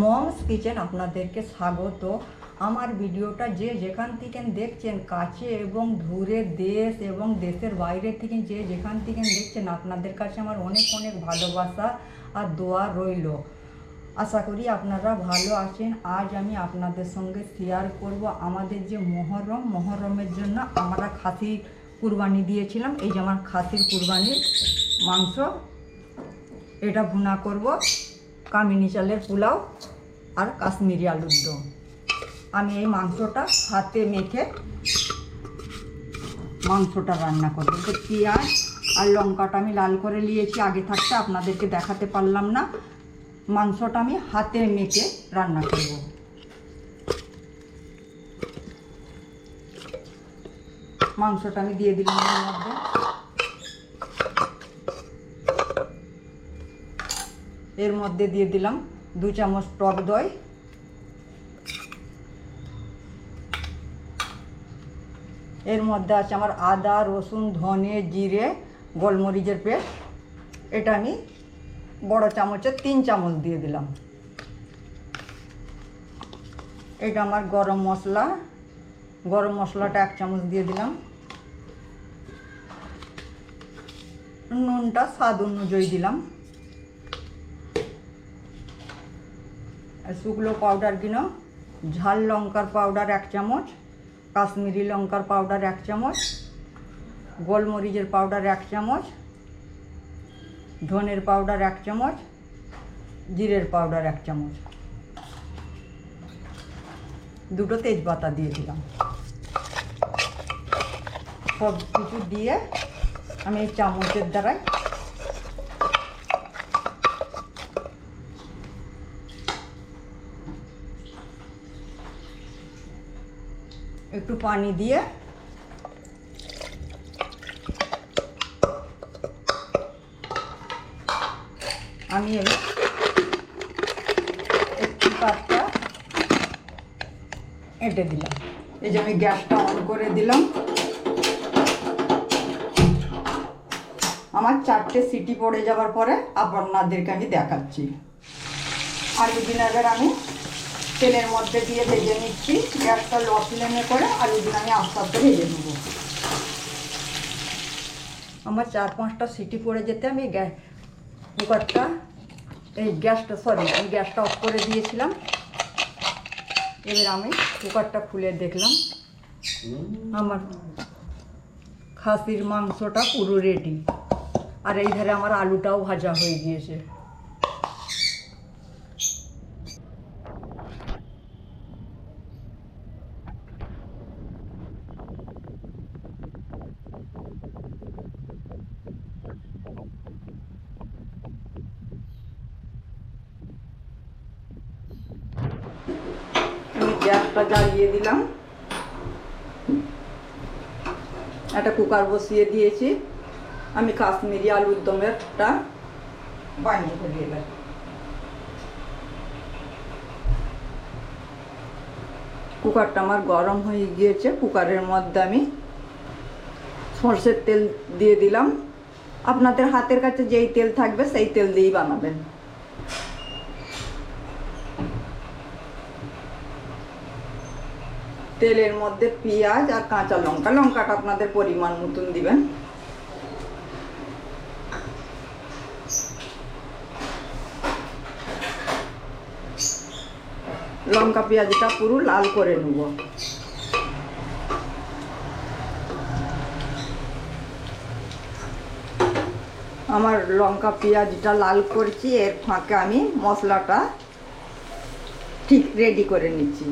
Moms kitchen আপনাদেরকে স্বাগত। আমার ভিডিওটা যে যেখান থেকে দেখছেন, কাছে এবং দূরে দেশ এবং দেশের বাইরে থেকে যে যেখান থেকে দেখছেন, আপনাদের কাছে আমার অনেক অনেক ভালোবাসা আর দোয়া রইল। আশা করি আপনারা ভালো আছেন। আজ আমি আপনাদের সঙ্গে শেয়ার করব আমাদের যে মহরম। মহরমের জন্য আমরা খাসি কুরবানি দিয়েছিলাম। এই যে আমার খাসির কুরবানির মাংস, এটা ভুনা করব। কামিনী চালের পোলাও আর কাশ্মীরি আলুর দম। আমি এই মাংসটা হাতে মেখে মাংসটা রান্না করব। তো পেঁয়াজ আর লঙ্কাটা আমি লাল করে নিয়েছি। আগে থাকতে আপনাদেরকে দেখাতে পারলাম না। মাংসটা আমি হাতে মেখে রান্না করব। মাংসটা আমি দিয়ে দিলাম মধ্যে। এর মধ্যে দিয়ে দিলাম দু চামচ টক দই। এর মধ্যে আছে আমার আদা, রসুন, ধনে, জিরে, গোলমরিচের পেস্ট। এটা আমি বড় চামচের তিন চামচ দিয়ে দিলাম। এটা আমার গরম মশলা। গরম মশলাটা এক চামচ দিয়ে দিলাম। নুনটা স্বাদ অনুযায়ী দিলাম। শুকনো পাউডার কিনো। ঝাল লঙ্কার পাউডার এক চামচ, কাশ্মীরি লঙ্কার পাউডার এক চামচ, গোলমরিচের পাউডার এক চামচ, ধনের পাউডার এক চামচ, জিরের পাউডার এক চামচ। দুটো তেজপাতা দিয়ে দিলাম। সব কিছু দিয়ে আমি চামচের দ্বারাই একটু পানি দিয়ে আমি একটু পাতটা এঁটে দিলাম। এই যে আমি গ্যাসটা অন করে দিলাম। আমার চারটে সিটি পড়ে যাওয়ার পরে আপনাদেরকে আমি দেখাচ্ছি। আলু দিনারের আমি তেলের মধ্যে দিয়ে ভেজে নিচ্ছি। গ্যাসটা লো ফ্লেমে করে আলু দিন আমি আস্তে আস্তে ভেজে নেব। আমার চার পাঁচটা সিটি পড়ে যেতে আমি গ্যাস কুকারটা, এই গ্যাসটা সরি আমি গ্যাসটা অফ করে দিয়েছিলাম। এবার আমি কুকারটা খুলে দেখলাম। আমার খাসির মাংসটা পুরো রেডি আর এই ধারে আমার আলুটাও ভাজা হয়ে গিয়েছে আমি গ্যাসটা জ্বালিয়ে দিলাম। একটা কুকার বসিয়ে দিয়েছি। আমি কাশ্মীরি আলুর দমেরটা বানিয়ে ফেলি এবার। কুকারটা আমার গরম হয়ে গিয়েছে। কুকারের মধ্যে আমি সর্ষের তেল দিয়ে দিলাম। আপনাদের হাতের কাছে যেই তেল থাকবে সেই তেল দিয়েই বানাবেন। তেলের মধ্যে পেঁয়াজ আর কাঁচা লঙ্কা। লঙ্কাটা আপনাদের পরিমাণ মতন দিবেন। লঙ্কা পেঁয়াজটা পুরো লাল করে নেব। আমার লঙ্কা পেঁয়াজটা লাল করছি, এর ফাঁকে আমি মশলাটা ঠিক রেডি করে নিচ্ছি।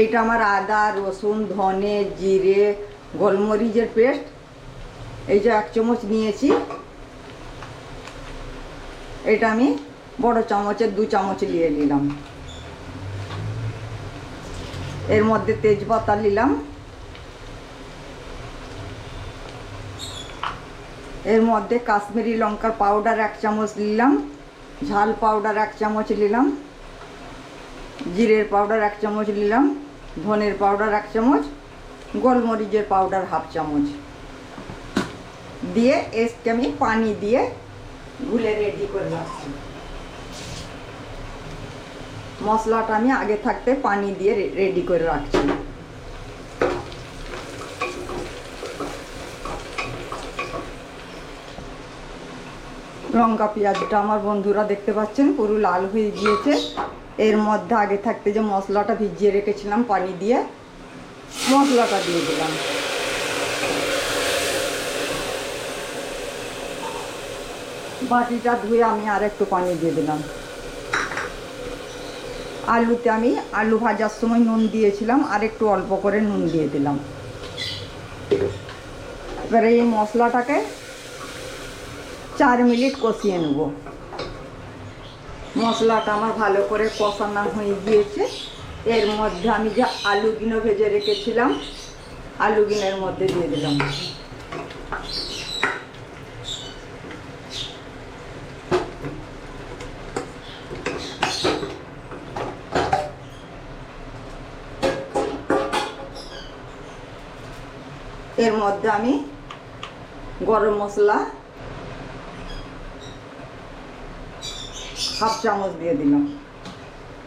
এইটা আমার আদা, রসুন, ধনে, জিরে, গোলমরিচের পেস্ট। এই যে এক চামচ নিয়েছি। এটা আমি বড় চামচের দু চামচ নিয়ে নিলাম এর মধ্যে তেজপাতা নিলাম এর মধ্যে কাশ্মীরি লঙ্কার পাউডার এক চামচ নিলাম ঝাল পাউডার এক চামচ নিলাম জিরের পাউডার এক চামচ নিলাম, ধনের পাউডার এক চামচ, গোলমরিচের পাউডার হাফ চামচ। দিয়ে এসকে আমি পানি দিয়ে গুলে রেডি করে রাখছি। মশলাটা আমি আগে থাকতে পানি দিয়ে রেডি করে রাখছি। লঙ্কা, পেঁয়াজটা আমার বন্ধুরা দেখতে পাচ্ছেন, পুরো লাল হয়ে গিয়েছে। এর মধ্যে আগে থাকতে যে মশলাটা ভিজিয়ে রেখেছিলাম পানি দিয়ে, মশলাটা দিয়ে দিলাম। বাটিটা ধুয়ে আমি আর একটু পানি দিয়ে দিলাম। আলুতে আমি আলু ভাজার সময় নুন দিয়েছিলাম, আর একটু অল্প করে নুন দিয়ে দিলাম। এবারে এই মশলাটাকে চার মিনিট কষিয়ে নেব। মশলাটা আমার ভালো করে কষানো হয়ে গিয়েছে। এর মধ্যে আমি যে আলুগুলো ভেজে রেখেছিলাম আলুগুলোর মধ্যে দিয়ে দিলাম। এর মধ্যে আমি গরম মশলা হাফ চামচ দিয়ে দিলাম।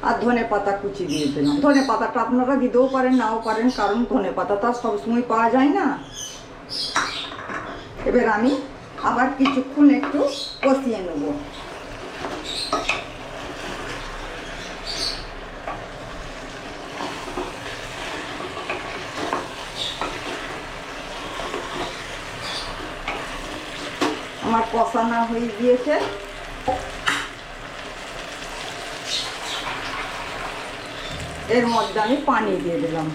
আর ধনে পাতা কুচি দিয়ে দিলাম। ধনে পাতাটা আপনারা দিতেও পারেন, নাও পারেন, কারণ ধনে পাতা তো আর সবসময় পাওয়া যায় না। এবার আমি আবার কিছুক্ষণ একটু কষিয়ে নেব। আমার কষা না হয়ে গিয়েছে। এর মধ্যে আমি পানি দিয়ে দিলাম।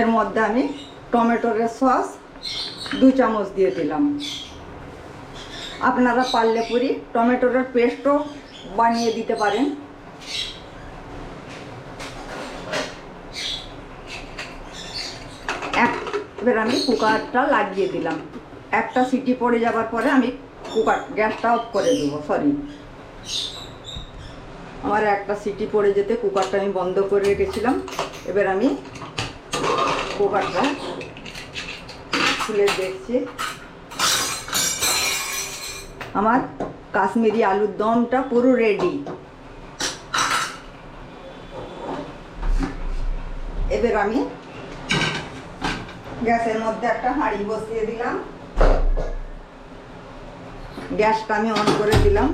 এর মধ্যে আমি টমেটোর সস দু চামচ দিয়ে দিলাম। আপনারা পারলে পুরি টমেটোর পেস্টও বানিয়ে দিতে পারেন। এক এবার আমি কুকারটা লাগিয়ে দিলাম। একটা সিটি পড়ে যাবার পরে আমি কুকার, গ্যাসটা অফ করে দেবো সরি আমার একটা সিটি পড়ে যেতে কুকারটা আমি বন্ধ করে রেখেছিলাম। এবার আমি কুকারটা খুলে দেখছি। আমার কাশ্মীরি আলুর দমটা পুরো রেডি এবার আমি গ্যাসের মধ্যে একটা হাঁড়ি বসিয়ে দিলাম। গ্যাসটা আমি অন করে দিলাম।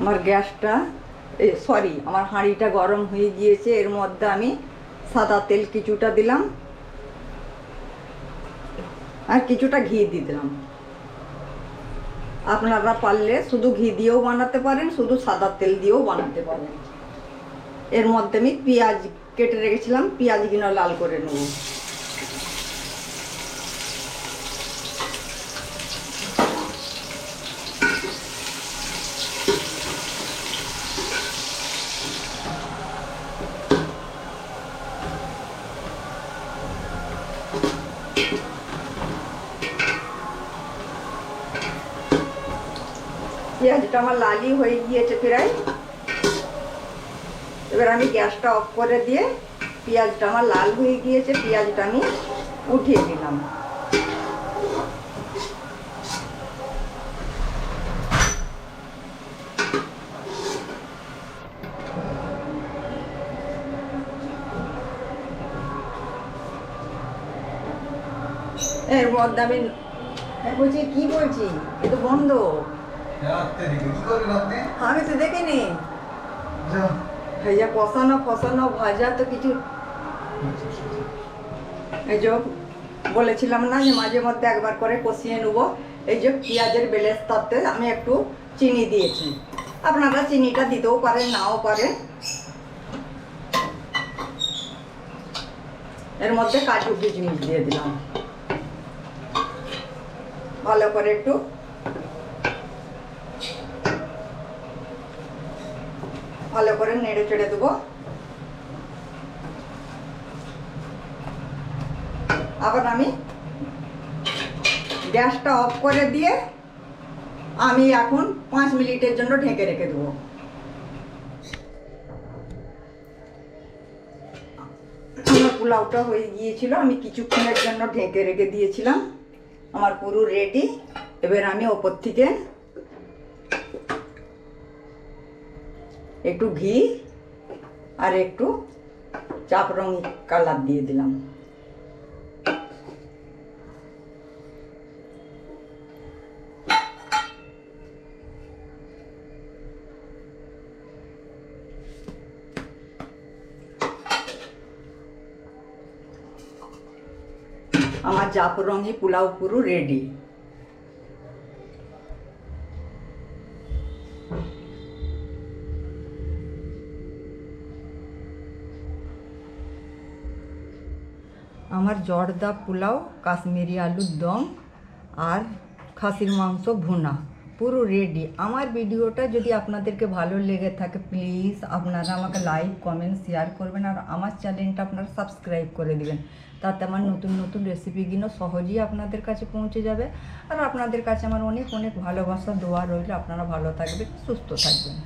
আমার গ্যাসটা সরি আমার হাঁড়িটা গরম হয়ে গিয়েছে, এর মধ্যে আমি সাদা তেল কিছুটা দিলাম আর কিছুটা ঘি দিয়ে দিলাম। আপনারা পারলে শুধু ঘি দিয়েও বানাতে পারেন, শুধু সাদা তেল দিয়েও বানাতে পারেন। এর মধ্যে আমি পেঁয়াজ কেটে রেখেছিলাম পেঁয়াজগুলো লাল করে নেব। পেঁয়াজটা আমার লালি হয়ে গিয়েছে প্রায়। এবার আমি গ্যাসটা অফ করে দিয়ে পেঁয়াজটা আমার লাল হয়ে গিয়েছে, পেঁয়াজটা আমি উঠিয়ে দিলাম এর মধ্যে আমি আমি বলছি, কি বলছি? এ তো বন্ধ। আমি তো দেখিনি যে কষানো ফসানো ভাজা তো কিছু এই যে বলেছিলাম না যে মাঝে মধ্যে একবার করে কষিয়ে নেব এই যে পেঁয়াজের বেলেস্তাতে আমি একটু চিনি দিয়েছি আপনারা চিনিটা দিতেও পারেন নাও পারেন এর মধ্যে কাজু কিচমিচ দিয়ে দিলাম ভালো করে একটু ভালো করে নেড়ে চেড়ে দেবো। আবার আমি গ্যাসটা অফ করে দিয়ে আমি এখন পাঁচ মিনিটের জন্য ঢেকে রেখে দেবো। আমার পোলাওটা হয়ে গিয়েছিল, আমি কিছুক্ষণের জন্য ঢেকে রেখে দিয়েছিলাম। আমার পুরো রেডি এবার আমি ওপর থেকে একটু ঘি আর একটু চাপ রং কালার দিয়ে দিলাম। আমার জাফরঙ্গি পোলাও পুরো রেডি আমার জর্দা পোলাও, কাশ্মীরি আলুর দম আর খাসির মাংস ভুনা, পুরো রেডি আমার ভিডিওটা যদি আপনাদেরকে ভালো লেগে থাকে প্লিজ আপনারা আমাকে লাইক কমেন্ট শেয়ার করবেন আর আমার চ্যানেলটা আপনারা সাবস্ক্রাইব করে দিবেন। তাতে আমার নতুন নতুন রেসিপিগুলো সহজেই আপনাদের কাছে পৌঁছে যাবে। আর আপনাদের কাছে আমার অনেক অনেক ভালোবাসা, দোয়া রইল। আপনারা ভালো থাকবেন, সুস্থ থাকবেন।